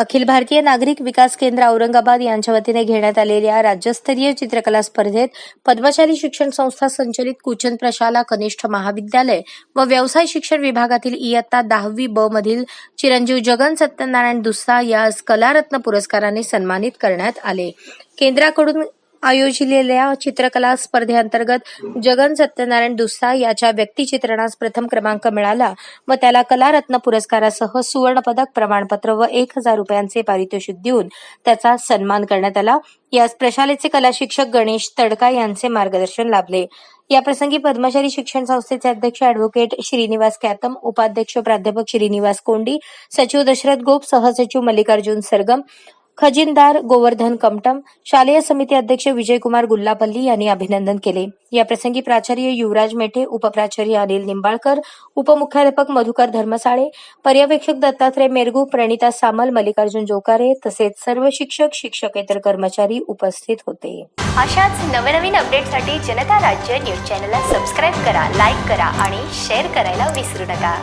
अखिल भारतीय नागरिक विकास केंद्र औरंगाबाद यांच्या वतीने घेण्यात आलेल्या राज्यस्तरीय चित्रकला स्पर्धेत पद्मशाली शिक्षण संस्था संचलित कुचन प्रशाला कनिष्ठ महाविद्यालय व व्यवसाय शिक्षण विभागातील इयत्ता दहावी ब मधील चिरंजीव जगन सत्यनारायण दुस्सा या कलारत्न पुरस्काराने सन्मानित करण्यात आले. केंद्राकडून आयोजिलेल्या चित्रकला स्पर्धेअंतर्गत जगन सत्यनारायण दुस्सा याच्या व्यक्तिचित्रणास प्रथम क्रमांक मिळाला. व त्याला कलारत्न पुरस्कारासह सुवर्णपदक प्रमाणपत्र व एक हजार रुपयांचे पारितोषिक देऊन त्याचा सन्मान करण्यात आला. यास प्रशालेचे कला शिक्षक गणेश तडका यांचे मार्गदर्शन लाभले. याप्रसंगी पद्मशाली शिक्षण संस्थेचे अध्यक्ष अॅडव्होकेट श्रीनिवास कॅतम उपाध्यक्ष प्राध्यापक श्रीनिवास कोंडी सचिव दशरथ गोप सहसचिव मल्लिकार्जुन सरगम खजिनदार गोवर्धन कमटम शालेय समिती अध्यक्ष विजयकुमार गुल्लापल्ली यांनी अभिनंदन केले. याप्रसंगी प्राचार्य युवराज मेठे उपप्राचार्य अनिल निंबाळकर उपमुख्याध्यापक मधुकर धर्मसाळे पर्यवेक्षक दत्तात्रय मेरगू प्रणिता सामल मल्लिकार्जुन जोकारे तसेच सर्व शिक्षक शिक्षकेतर कर्मचारी उपस्थित होते. अशाच नवनवीन अपडेटसाठी जनता राज्य न्यूज चॅनलला सबस्क्राईब करा लाईक करा आणि शेअर करायला विसरू नका.